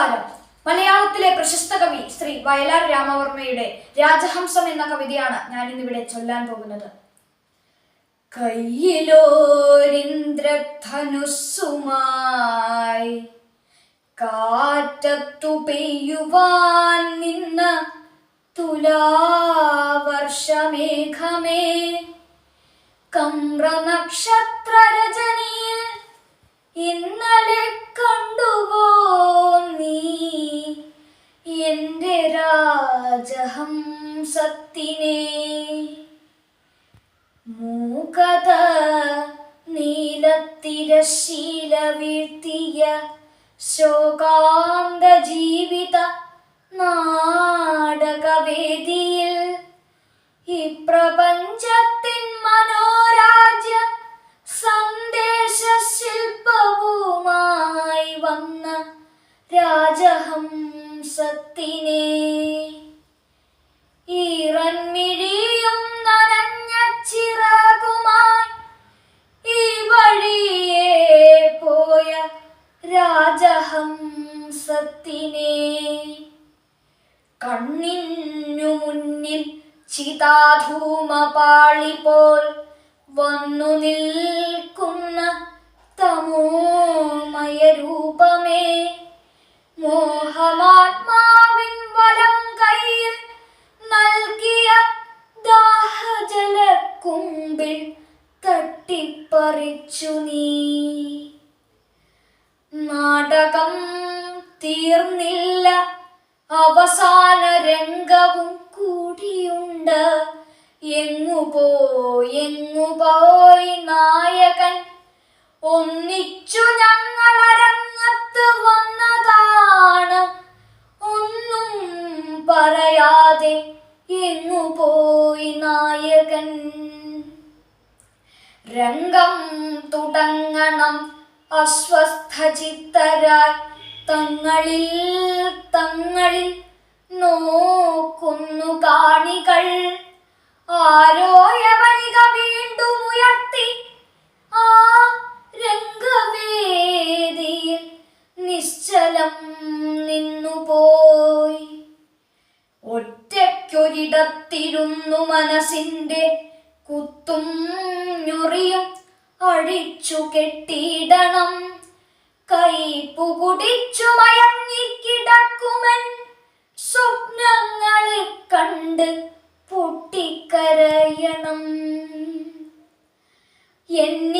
നമസ്കാരം മലയാളത്തിലെ പ്രശസ്ത കവി ശ്രീ വയലാർ രാമവർമ്മയുടെ രാജഹംസം എന്ന കവിതയാണ് ഞാൻ ഇന്നിവിടെ ചൊല്ലാൻ പോകുന്നത്. കയ്യിലോരിന്ദ്രധനുസുമായി കാറ്റത്തു പെയ്യുവാൻ നിന്ന തുലാവർഷമേഘമേ. കമ്ര രാജഹംസത്തിനെ കണ്ണിനു മുന്നിൽ ചിതാധൂമപാളി പോൽ വന്നു നിൽക്കുന്ന തമോമയ രൂപമേ മോഹമാത്മാവിൻ വലം കയ്യിൽ നൽകിയ ദാഹജലക്കുമ്പിൽ തട്ടിപ്പറിച്ചു നീ. നാടകം തീർന്നില്ല. അവസാന രംഗവും കൂടിയുണ്ട്. എങ്ങു പോയി നായകൻ? ഒന്നിച്ചു ഞങ്ങൾ അരങ്ങത്ത് വന്നതാണ്. ഒന്നും പറയാതെ എങ്ങു പോയി നായകൻ? രംഗം തുടങ്ങണം. അസ്വസ്ഥ ചിത്തരായി തങ്ങളിൽ തങ്ങളിൽ നോക്കുന്നു കാണികൾ. ആരോ യവനിക വീണ്ടും ഉയർത്തി ആ രംഗവേദിയിൽ നിശ്ചലം നിന്നുപോയി. ഒറ്റയ്ക്കൊരിടത്തിരുന്നു മനസ്സിന്റെ കുത്തും ഞൊറിയും അഴിച്ചു കെട്ടിയിടണം. കുടിച്ചു മയങ്ങിക്കിടക്കുമൻ സ്വപ്നങ്ങളെ കണ്ട് പൊട്ടിക്കരയണം. എന്നിലെ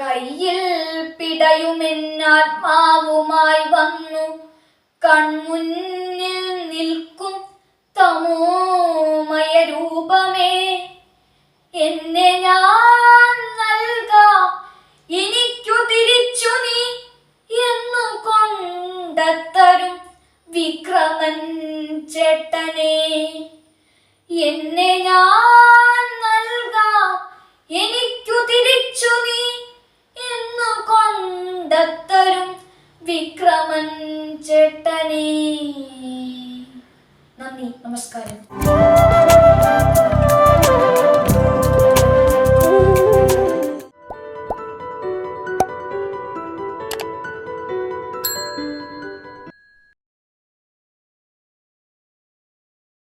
കയ്യിൽ പിടയുമെന്നാത്മാവുമായി വന്നു. കൺമുന്നിൽ നിൽക്കും തമോമയ രൂപമേ എന്നെ ഞാൻ നൽകാം. എനിക്കു തിരിച്ചു നീ എന്നു കൊണ്ടത്തരും വിക്രമൻ ചേട്ടനെ. എന്നെ ഞാൻ